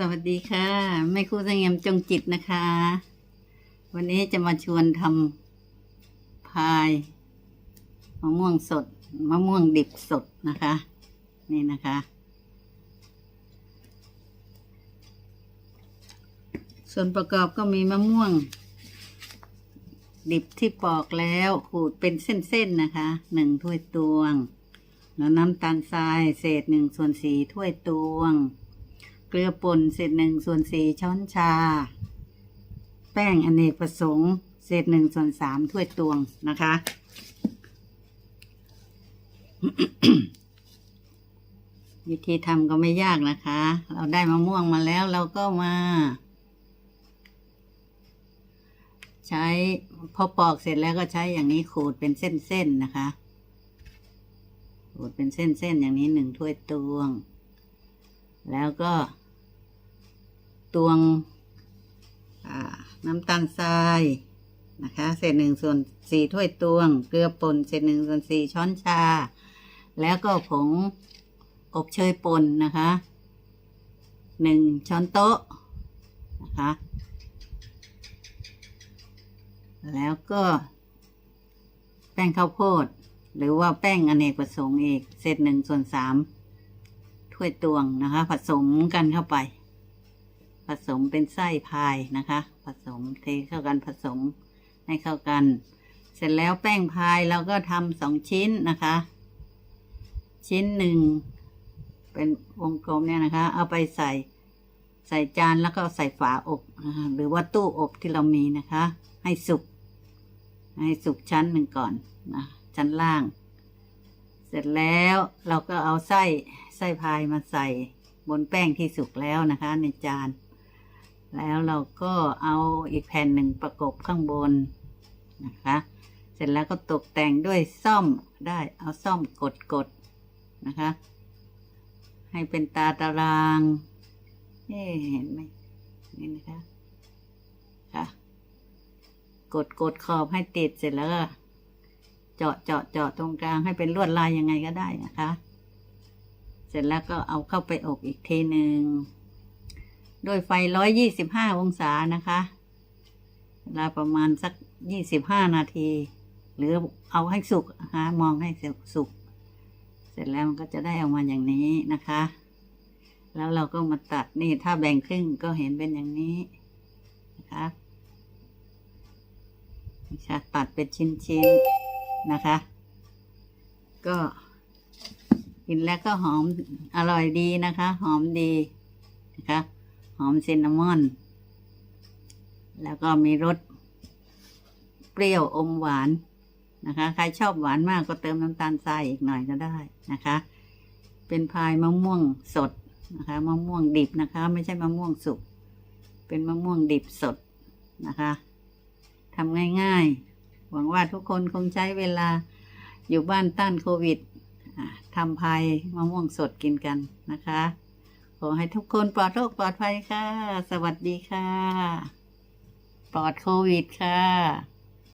สวัสดีค่ะแม่ครูสงี่ยมจงจิตนะคะ วันนี้จะมาชวนทำพายมะม่วงสดมะม่วงดิบสดนะคะ นี่นะคะ ส่วนประกอบก็มีมะม่วง ดิบที่ปอกแล้วขูดเป็นเส้นๆนะคะหนึ่งถ้วยตวง แล้วน้ำตาลทรายเศษหนึ่งส่วนสี่ถ้วยตวง เกลือป่นเศษหนึ่งส่วนสี่ช้อนชา แป้งอเนกประสงค์เศษหนึ่งส่วนสามถ้วยตวงนะคะ วิธีทำก็ไม่ยากนะคะ เราได้มะม่วงมาแล้วเราก็มา ใช้พอปอกเสร็จแล้วก็ใช้อย่างนี้ขูดเป็นเส้นๆนะคะขูดเป็นเส้นๆอย่างนี้หนึ่งถ้วยตวง แล้วก็ ตวงน้ำตาลทรายนะคะเศษหนึ่งส่วนสี่ถ้วยตวง เกลือป่นเศษหนึ่งส่วนสี่ช้อนชา แล้วก็ผงอบเชยป่นนะคะหนึ่งช้อนโต๊ะนะคะแล้วก็แป้งข้าวโพด หรือว่าแป้งอเนกประสงค์อีกเศษหนึ่งส่วนสาม ถ้วยตวงนะคะ ผสมกันเข้าไป ผสมเป็นไส้พายนะคะ ผสมเทเข้ากันผสมให้เข้ากัน เสร็จแล้วแป้งพายเราก็ทำสองชิ้นนะคะ ชิ้นหนึ่งเป็นวงกลมเนี่ยนะคะ เอาไปใส่ใส่จานแล้วก็ใส่ฝาอบนะคะหรือว่าตู้อบที่เรามีนะคะ ให้สุกให้สุกชั้นหนึ่งก่อนนะชั้นล่าง ร็จแล้วเราก็เอาไส้ไส้พายมาใส่บนแป้งที่สุกแล้วนะคะ ในจาน แล้วเราก็เอาอีกแผ่นหนึ่งประกบข้างบนนะคะ เสร็จแล้วก็ตกแต่งด้วยซ่อมได้เอาซ่อมกดกดๆนะคะ ให้เป็นตาตารางเอ๊เห็นไหมนี่นะคะค่ะ กดกดขอบให้ติดเสร็จแล้ว เจาะเจาะเจาะตรงกลางให้เป็นลวดลายยังไงก็ได้นะคะ เสร็จแล้วก็เอาเข้าไปอบอีกทีหนึ่งโดยไฟร้อยยี่สิบห้าองศานะคะเวลาประมาณสักยี่สิบห้านาที หรือเอาให้สุกนะคะมองให้สุก เสร็จแล้วมันก็จะได้ออกมาอย่างนี้นะคะ แล้วเราก็มาตัดนี่ถ้าแบ่งครึ่งก็เห็นเป็นอย่างนี้นะคะนะคะตัดเป็นชิ้นๆ นะคะ ก็กินแล้วก็หอมอร่อยดีนะคะ หอมดีนะคะ หอมซินนามอน แล้วก็มีรสเปรี้ยวอมหวานนะคะ ใครชอบหวานมากก็เติมน้ำตาลทรายอีกหน่อยก็ได้นะคะ เป็นพายมะม่วงสดนะคะมะม่วงดิบนะคะ ไม่ใช่มะม่วงสุก เป็นมะม่วงดิบสดนะคะทำง่าย ๆ หวังว่าทุกคนคงใช้เวลาอยู่บ้านต้านโควิดทำภายมะม่วงสดกินกันนะคะ ขอให้ทุกคนปลอดโรคปลอดภัยค่ะ สวัสดีค่ะ ปลอดโควิดค่ะ